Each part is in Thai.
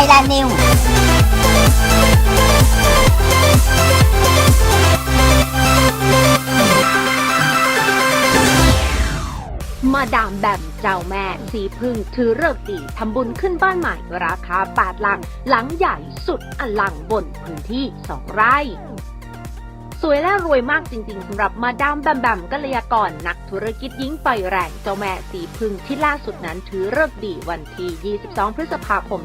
Thailand News มาดามแบมเจ้าแม่สีพึ่งถือเลิกดีทำบุญขึ้นบ้านใหม่ราคา8หลัง หลังใหญ่สุดอลังบนพื้นที่ 2 ไร่ สวยและรวยมากจริงๆสำหรับมาดามแบมแบมกัลยากรนักธุรกิจยิ่งไฟแรงเจ้าแม่สีพึ่งที่ล่าสุดนั้นถือเลิกดีวันที่ 22 พฤษภาคม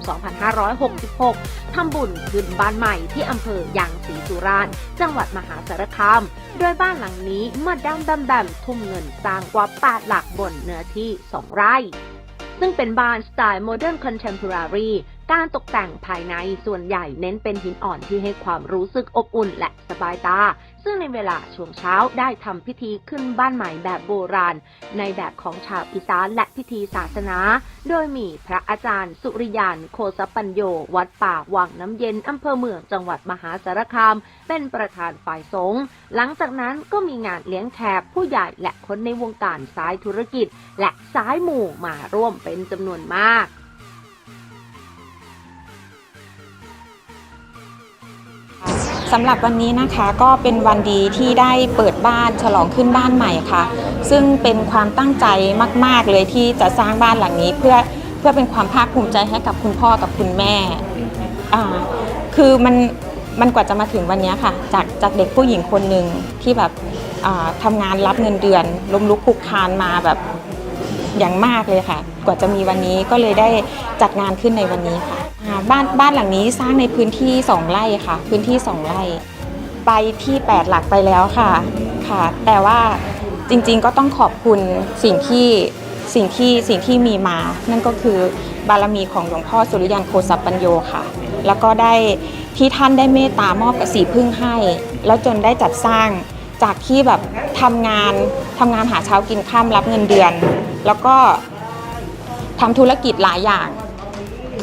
2566 ทำบุญขึ้นบ้านใหม่ที่อำเภอยางศรีสุราษฎร์จังหวัดมหาสารคาม โดยบ้านหลังนี้มาดามแบมแบมทุ่มเงินสร้างกว่า8หลักบนเนื้อที่ 2 ไร่ซึ่งเป็นบ้านสไตล์โมเดิร์นคอนเทมพอรารี การตกแต่งภายในส่วนใหญ่เน้นเป็นหินอ่อนที่ให้ความรู้สึกอบอุ่นและสบายตา ซึ่งในเวลาช่วงเช้าได้ทำพิธีขึ้นบ้านใหม่แบบโบราณ ในแบบของชาวอีสานและพิธีศาสนา โดยมีพระอาจารย์ สุริยานโคสปัญโย วัดป่าวังน้ำเย็นอำเภอเมืองจังหวัดมหาสารคาม เป็นประธานฝ่ายสงฆ์หลังจากนั้นก็มีงานเลี้ยงแขกผู้ใหญ่และคนในวงการสายธุรกิจ และสายหมู่มาร่วมเป็นจำนวนมาก สำหรับวันนี้นะคะก็เป็นวันดีที่ได้เปิดบ้านฉลองขึ้นบ้านใหม่ค่ะ ซึ่งเป็นความตั้งใจมาก ๆ เลยที่จะสร้างบ้านหลังนี้เพื่อเพื่อเป็นความภาคภูมิใจให้กับคุณพ่อกับคุณแม่อ่าคือมันมันกว่าจะมาถึงวันนี้ค่ะ จากจากเด็กผู้หญิงคนหนึ่งที่แบบทำงานรับเงินเดือนล้มลุกคลุกคลานมาแบบอย่างมากเลยค่ะ กว่าจะมีวันนี้ก็เลยได้จัดงานขึ้นในวันนี้ค่ะ บ้านบ้านหลังนี้สร้างในพื้นที่ 2 ไร่ค่ะ พื้นที่ 2 ไร่ ไปที่ 8 หลักไปแล้วค่ะค่ะ แต่ว่าจริงๆก็ต้องขอบคุณสิ่งที่สิ่งที่สิ่งที่มีมา นั่นก็คือบารมีของหลวงพ่อสุริยันโคสัปปัญโยค่ะ แล้วก็ได้ที่ท่านได้เมตตามอบกระสีพึ่งให้ แล้วจนได้จัดสร้างจากที่แบบทำงานทำงานหาเช้ากินข้ามรับเงินเดือน แล้วก็ทำธุรกิจหลายอย่าง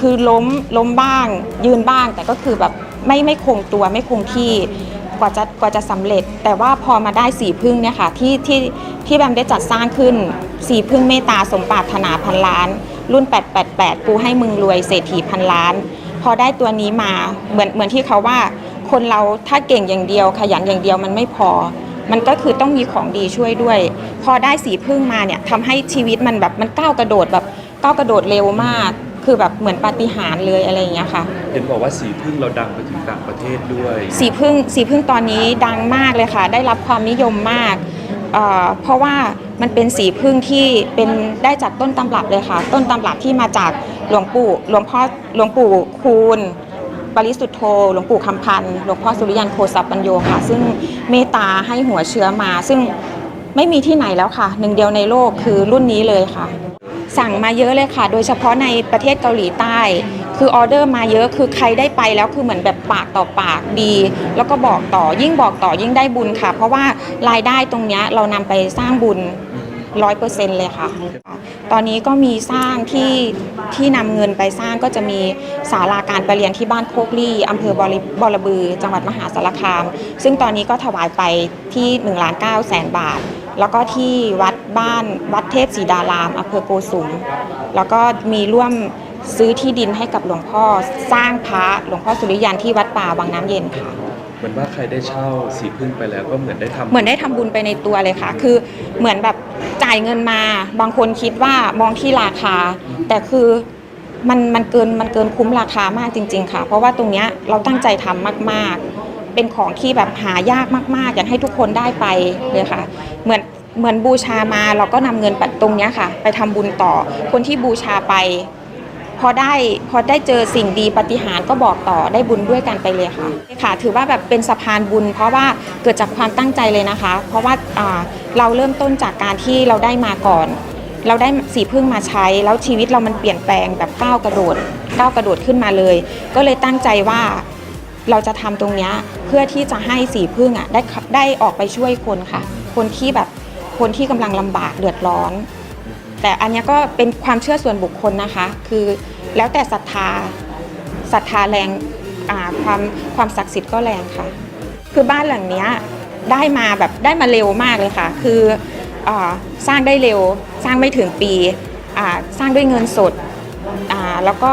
คือล้มล้มบ้าง ยืนบ้าง แต่ก็คือแบบไม่ไม่คงตัวไม่คงที่กว่าจะกว่าจะสำเร็จ แต่ว่าพอมาได้สีพึ่งเนี่ยค่ะที่ที่ที่แบมได้จัดสร้างขึ้นสีพึ่งเมตตาสมปรารถนาพันล้าน รุ่น 888 กูให้มึงรวยเศรษฐีพันล้าน พอได้ตัวนี้มาเหมือนเหมือนที่เขาว่า คนเราถ้าเก่งอย่างเดียว ขยันอย่างเดียวมันไม่พอ มันก็คือต้องมีของดีช่วยด้วย พอได้สีพึ่งมาเนี่ยทำให้ชีวิตมันแบบมันก้าวกระโดดแบบก้าวกระโดดเร็วมาก คือแบบเหมือนปาฏิหาริย์เลยอะไรอย่างเงี้ยค่ะ เห็นบอกว่าสีพึ่งเราดังไปถึงต่างประเทศด้วยสีพึ่งสีพึ่งตอนนี้ดังมากเลยค่ะ ได้รับความนิยมมากเอ่อเพราะว่ามันเป็นสีพึ่งที่เป็นได้จากต้นตำรับเลยค่ะ ต้นตำรับที่มาจากหลวงปู่หลวงพ่อหลวงปู่คูณปริสุทธโธหลวงปู่คำพันธ์หลวงพ่อสุริยันโคสัปปัญโยค่ะ ซึ่งเมตตาให้หัวเชื้อมา ซึ่งไม่มีที่ไหนแล้วค่ะ หนึ่งเดียวในโลกคือรุ่นนี้เลยค่ะ สั่งมาเยอะเลยค่ะ โดยเฉพาะในประเทศเกาหลีใต้ คือออเดอร์มาเยอะคือใครได้ไปแล้วคือเหมือนแบบปากต่อปากดี แล้วก็บอกต่อยิ่งบอกต่อยิ่งได้บุญค่ะ เพราะว่ารายได้ตรงนี้เรานำไปสร้างบุญร้อยเปอร์เซ็นต์เลยค่ะ ตอนนี้ก็มีสร้างที่ที่นำเงินไปสร้างก็จะมีศาลาการประเรียนที่บ้านโคกลี่อำเภอบริบรบือ จังหวัดมหาสารคาม ซึ่งตอนนี้ก็ถวายไปที่1ล้าน9แสนบาท แล้วก็ที่วัดบ้านวัดเทพศรีดารามอำเภอโกสุม แล้วก็มีร่วมซื้อที่ดินให้กับหลวงพ่อสร้างพระหลวงพ่อสุริยันที่วัดป่าวังน้ำเย็นค่ะ เหมือนว่าใครได้เช่าสีพึ่งไปแล้วก็เหมือนได้ทำเหมือนได้ทำบุญไปในตัวเลยค่ะ คือเหมือนแบบจ่ายเงินมา บางคนคิดว่ามองที่ราคา แต่คือมันมันเกินมันเกินคุ้มราคามากจริง ๆ ค่ะ เพราะว่าตรงเนี้ยเราตั้งใจทำมากๆ เป็นของที่แบบหายากมากๆ อยากให้ทุกคนได้ไปเลยค่ะ เหมือนเหมือนบูชามาเราก็นำเงินปัตรงเนี้ยค่ะ ไปทำบุญต่อ คนที่บูชาไป พอได้พอได้เจอสิ่งดีปฏิหารก็บอกต่อได้บุญด้วยกันไปเลยค่ะค่ะ ถือว่าแบบเป็นสะพานบุญ เพราะว่าเกิดจากความตั้งใจเลยนะคะ เพราะว่าอ่าเราเริ่มต้นจากการที่เราได้มาก่อน เราได้สีพึ่งมาใช้ แล้วชีวิตเรามันเปลี่ยนแปลงแบบก้าวกระโดดก้าวกระโดดขึ้นมาเลย ก็เลยตั้งใจว่า เราจะทำตรงนี้เพื่อที่จะให้สีพึ่งอะได้ได้ออกไปช่วยคนค่ะ คนที่แบบคนที่กำลังลำบากเดือดร้อน แต่อันนี้ก็เป็นความเชื่อส่วนบุคคลนะคะ คือแล้วแต่ศรัทธาศรัทธาแรงความความศักดิ์สิทธิ์ก็แรงค่ะ คือบ้านหลังนี้ได้มาแบบได้มาเร็วมากเลยค่ะ คืออสร้างได้เร็วสร้างไม่ถึงปีสร้างด้วยเงินสดแล้วก็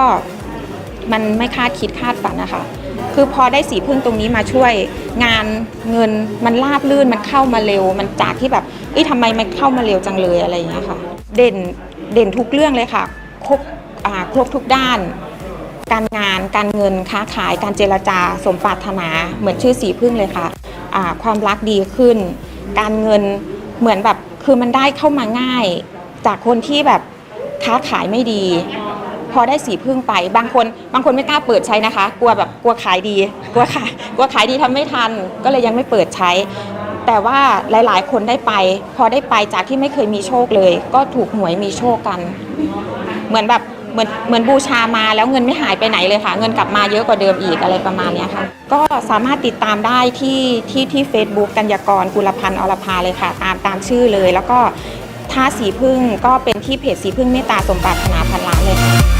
มันไม่คาดคิดคาดฝันนะคะ คือพอได้สีพึ่งตรงนี้มาช่วยงานเงินมันราบลื่นมันเข้ามาเร็ว มันจากที่แบบเอ้ยทำไมมันเข้ามาเร็วจังเลยอะไรอย่างเงี้ยค่ะ เด่นเด่นทุกเรื่องเลยค่ะ ครบอ่าครบทุกด้าน การงานการเงินค้าขายการเจรจาสมปรารถนาเหมือนชื่อสีพึ่งเลยค่ะอ่าความรักดีขึ้น การเงินเหมือนแบบคือมันได้เข้ามาง่าย จากคนที่แบบค้าขายไม่ดี พอได้สีพึ่งไป บางคน บางคนไม่กล้าเปิดใช้นะคะ กลัวแบบกลัวขายดี กลัวขายกลัวขายดีทำไม่ทัน ก็เลยยังไม่เปิดใช้ แต่ว่าหลายๆ คนได้ไป พอได้ไปจากที่ไม่เคยมีโชคเลย ก็ถูกหวยมีโชคกัน เหมือนแบบเหมือนเหมือนบูชามาแล้วเงินไม่หายไปไหนเลยค่ะ เงินกลับมาเยอะกว่าเดิมอีกอะไรประมาณนี้ค่ะ ก็สามารถติดตามได้ที่ที่ที่ Facebook กัญญากรกุลพันธ์อรพาเลยค่ะ ตามตามชื่อเลย แล้วก็ถ้าสีพึ่งก็เป็นที่เพจสีพึ่งเมตตาสมปรารถนาพันล้านเลยค่ะ